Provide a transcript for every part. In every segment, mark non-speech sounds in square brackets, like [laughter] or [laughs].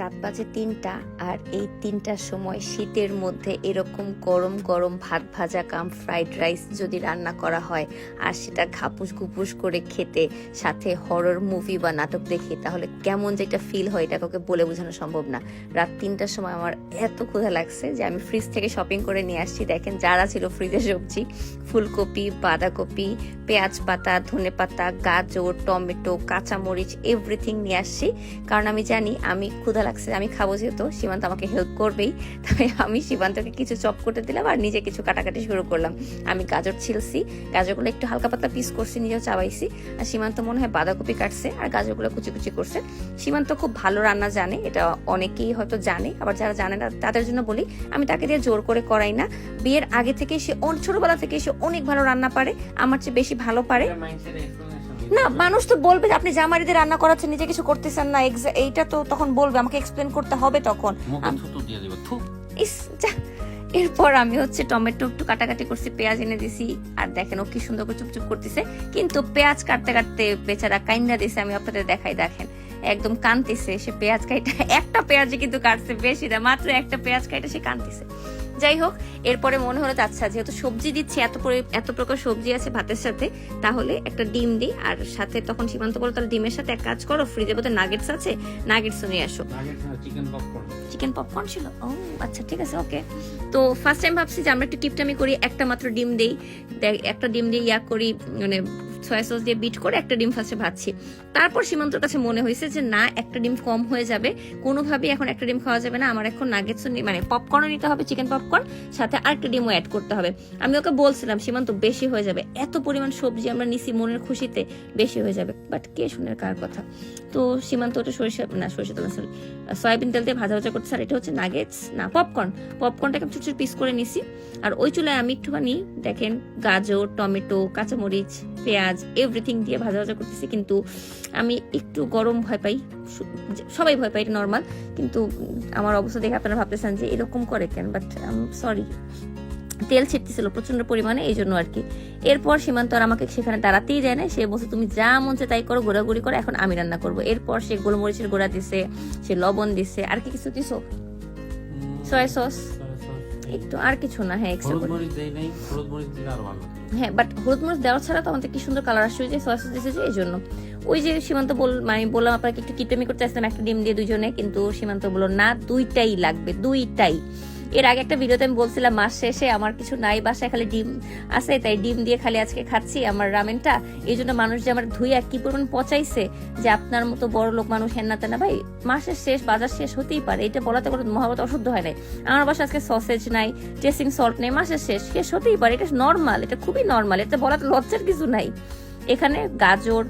রাত বাজে তিনটা আর এই তিনটার সময় শীতের মধ্যে এরকম গরম গরম ভাত ভাজা কাম ফ্রাইড রাইস যদি রান্না করা হয় আর সেটা ঘাপুস ঘুপুস করে খেতে সাথে হরর মুভি বা নাটক দেখে, তাহলে কেমন যে একটা ফিল হয় এটা কাউকে বলে বোঝানো সম্ভব না। রাত তিনটার সময় আমার এত ক্ষুধা লাগছে যে আমি ফ্রিজ থেকে শপিং করে নিয়ে আসছি। দেখেন যারা ছিল ফ্রিজের সবজি, ফুলকপি, বাঁধাকপি, পেঁয়াজ পাতা, ধনে পাতা, গাজর, টমেটো, কাঁচামরিচ এভরিথিং নিয়ে আসছি। কারণ আমি জানি আমি ক্ষুধা লাগছে। আমি খাব যেহেতু, সীমান্ত আমাকে হেল্প করবেই। তাই আমি সীমান্তকে কিছু চপ করতে দিলাম আর নিজে কিছু কাটাকাটি শুরু করলাম। আমি গাজর ছিলছি, গাজরগুলো একটু হালকা পাতলা পিস করছি, নিজেও চাবাইছি। আর সীমান্ত মনে হয় বাঁধাকপি কাটছে আর গাজরগুলো কুচি কুচি করছে। সীমান্ত খুব ভালো রান্না জানে, এটা অনেকেই হয়তো জানে। আবার যারা জানে না, তাদের জন্য বলি, আমি তাকে দিয়ে জোর করে করাই না। বিয়ের আগে থেকে সে ছোটবেলা থেকে সে অনেক ভালো রান্না পারে, আমার চেয়ে বেশি ভালো পারে। না মানুষ তো বলবে যে আপনি জামারিতে রান্না করাচ্ছেন নিজে কিছু করতেছেন না এইটা তো তখন বলবে আমাকে এক্সপ্লেন করতে হবে তখন। ইস যা। এরপর আমি হচ্ছে টমেটো একটু কাটাকাটি করছি পেঁয়াজ এনে দিছি আর দেখেন ও কি সুন্দর করে চুপচুপ করতেছে। কিন্তু পেঁয়াজ কাটতে কাটতে বেচারা কাইন্দা দিছে আমি আপনাদের দেখাই দেখেন। একদম কানতেছে সে পেঁয়াজ কাইটা [laughs] একটা পেঁয়াজে কিন্তু কাটছে বেশি না মাত্র একটা পেঁয়াজ কাইটা সে কানতেছে। যাই হোক এরপরে মনে হলো আচ্ছা যেহেতু সবজি দিচ্ছি এত পরি- এত প্রকার সবজি আছে ভাতের সাথে তাহলে একটা ডিম দিই। আর সাথে তখন সীমান্ত বলো তাহলে ডিমের সাথে এক কাজ করো ফ্রিজের মধ্যে নাগেটস আছে নাগেটস নিয়ে আসো। চিকেন পপকর্ন ছিল? ও আচ্ছা ঠিক আছে ওকে তো ফার্স্ট টাইম ভাবছি যে আমরা একটু টিপটামি করি একটা মাত্র ডিম দেই একটা ডিম দিয়ে ইয়া করি মানে সয়া সস দিয়ে বিট করে একটা ডিম ফার্স্টে ভাজছি। তারপর সীমান্তর কাছে মনে হয়েছে যে, না, একটা ডিম কম হয়ে যাবে। কোনোভাবেই এখন একটা ডিম খাওয়া যাবে না। আমার এখন নাগেটস মানে পপকর্নও নিতে হবে চিকেন পপকর্ন সাথে আরেকটা ডিমও অ্যাড করতে হবে। আমি ওকে বলছিলাম, সীমান্ত বেশি হয়ে যাবে। এত পরিমাণ সবজি আমরা নিছি মনের খুশিতে, বেশি হয়ে যাবে। বাট কে শুনে কার কথা? তো সীমান্ত ওটা সরিষা, না, সরিষা তেল সরি সয়াবিন তেল দিয়ে ভাজা ভাজা করতেছে। আর এটা হচ্ছে নাগেটস না পপকর্ন পপকর্নটাকে ছোট ছোট পিস করে নিছি। আর ওই চুলায় আমি একটুখানি, দেখেন, গাজর, টমেটো, কাঁচামরিচ, পেঁয়াজ এভরিথিং দিয়ে ভাজা ভাজা করতেছি। কিন্তু আমি একটু গরম ভয় পাই। সবাই ভয় পাই এটা নর্মাল কিন্তু আমার অবস্থা দেখে আপনারা ভাবতেছেন যে এরকম করে কেন? বাট সরি তেল ছিটতেছিল প্রচণ্ড পরিমাণে এই জন্য আর কি এরপর সীমান্ত আর আমাকে সেখানে দাঁড়াতেই দেয় না। সে বলছে তুমি যা মন চায় তাই করো ঘোরাঘুরি করো এখন আমি রান্না করব। এরপর সে গোলমরিচের গোড়া দিছে সে লবণ দিছে আর কি কিছু দিছো? সয়া সস একটু আর কিছু না হ্যাঁ এক্সট্রা হলুদ মরিচ দেই নাই হলুদ মরিচ দিলে আরও ভালো হ্যাঁ বাট হলুদ মরিচ দেওয়া ছাড়া তো আমাদের কি সুন্দর কালার আসছে যে সয়া সস দিয়েছে এই জন্য। ওই যে সীমান্ত বল মানে বললাম আপনাকে একটু কিটামি করতে আসতাম একটা ডিম দিয়ে দুজনে কিন্তু সীমান্ত বলল না দুইটাই লাগবে দুইটাই। এর আগে একটা ভিডিওতে আমি বলছিলাম, মাস শেষে আমার কিছু নাই, বাসায় খালি ডিম আছে, তাই ডিম দিয়ে খালি আজকে খাচ্ছি আমার রামেনটা। এই জন্য মানুষ যে আমার ধুইয়া কি পরিমাণ পচাইছে যে আপনার মতো বড় লোক মানুষ হেন না ভাই, মাসের শেষ, বাজার শেষ হতেই পারে। এটা বলাতে কোনো মহাবত অশুদ্ধ হয় নাই। আমার বাসায় আজকে সসেজ নাই ড্রেসিং সল্ট নেই, মাসের শেষ শেষ হতেই পারে। এটা নর্মাল এটা খুবই নর্মাল এটা বলাতে লজ্জার কিছু নাই। এখানে গাজর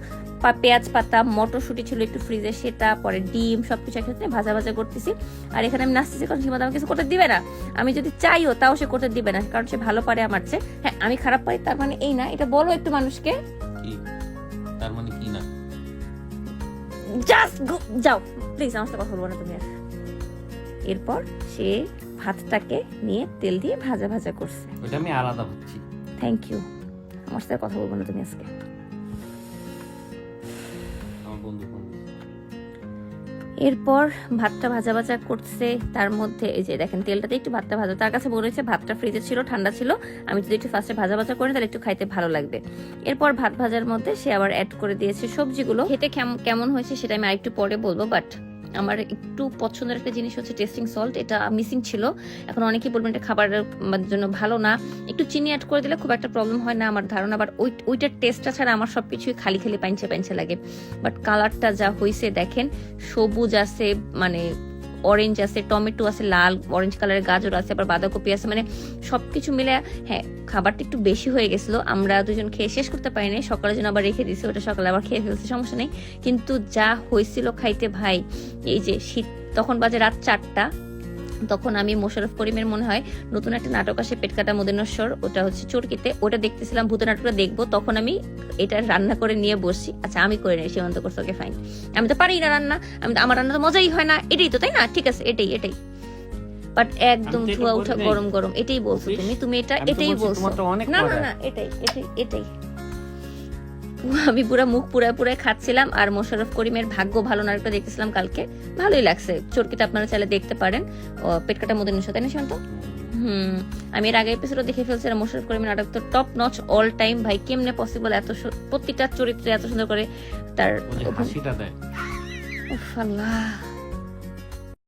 পেঁয়াজ পাতা মটরশুঁটি ছিল একটু ফ্রিজে সেটা পরে ডিম সবকিছু একসাথে ভাজা ভাজা করতেছি। আর এখানে আমি নাচতেছি কারণ সীমা আমাকে কিছু করতে দিবে না। আমি যদি চাইও তাও সে করতে দিবে না কারণ সে ভালো পারে আমার চেয়ে। হ্যাঁ আমি খারাপ পারি তার মানে এই না এটা বলো একটু মানুষকে। তার মানে কি না? জাস্ট যাও প্লিজ আমার সাথে কথা বলব না তুমি আর। এরপর সে ভাতটাকে নিয়ে তেল দিয়ে ভাজা ভাজা করছে। ওইটা আমি আলাদা ভাবছি। থ্যাংক ইউ আমার সাথে কথা বলব না তুমি আজকে। এরপর ভাতটা ভাজা ভাজা করছে, তার মধ্যে এই যে দেখেন তেলটাতে একটু ভাতটা ভাজা, তার কাছে বলেছে ভাতটা ফ্রিজে ছিল, ঠান্ডা ছিল, আমি যদি একটু ফার্স্টে ভাজা ভাজা করি তাহলে একটু খাইতে ভালো লাগবে। এরপর ভাত ভাজার মধ্যে সে আবার অ্যাড করে দিয়েছে সবজিগুলো। খেতে কেমন হয়েছে সেটা আমি আরেকটু পরে বলব বাট আমার একটু পছন্দের একটা জিনিস হচ্ছে টেস্টিং সল্ট এটা মিসিং ছিল। এখন অনেকেই বলবেন এটা খাবারের জন্য ভালো না। একটু চিনি অ্যাড করে দিলে খুব একটা প্রবলেম হয় না আমার ধারণা বাট ওই, ওইটার টেস্টটা ছাড়া আমার সব কিছুই খালি খালি পাইনছে পাইনছে লাগে। বাট কালারটা যা হয়েছে দেখেন, সবুজ আছে মানে অরেঞ্জ আছে টমেটো আছে, লাল অরেঞ্জ কালারের গাজর আছে, আবার বাঁধাকপি আছে মানে সব কিছু মিলে হ্যাঁ খাবারটা একটু বেশি হয়ে গেছিল। আমরা দুজন খেয়ে শেষ করতে পারিনি সকালের জন্য আবার রেখে দিয়েছি, ওটা সকালে আবার খেয়ে ফেলছি, সমস্যা নেই। কিন্তু যা হয়েছিল খাইতে ভাই, এই যে শীত, তখন বাজে রাত চারটা তখন আমি মোশারফ করিমের মনে হয় নতুন একটা নাটক আসে পেটকাটা মদিনেশ্বর ওটা হচ্ছে চরকিতে। ওটা দেখতেছিলাম ভূত নাটকটা দেখব তখন আমি এটা রান্না করে নিয়ে বসছি। আচ্ছা আমি করে নিই সীমান্ত করছে ওকে ফাইন আমি তো পারি না রান্না আমি আমার রান্না তো মজাই হয় না এটাই তো তাই না? ঠিক আছে এটাই এটাই। বাট একদম ধোয়া উঠা গরম গরম এটাই বলছো তুমি তুমি এটা এটাই বলছো না না না এটাই এটাই এটাই। আমি পুরো মুখ পুরায় পুরায় খাচ্ছিলাম আর মোশারফ করিমের ভাগ্য ভালো নাটকটা দেখেছিলাম কালকে। ভালোই লাগছে। চরকিটা আপনারা চাইলে দেখতে পারেন। ও, পেট সাথে না শান্ত? হুম। আমি এর আগে এপিসোড দেখে ফেলছি আর মোশারফ করিমের নাটক তো টপ নচ অল টাইম ভাই কেমনে পসিবল এত প্রতিটা প্রত্যেকটা চরিত্রে এত সুন্দর করে তার হাসিটা দেয়। আল্লাহ।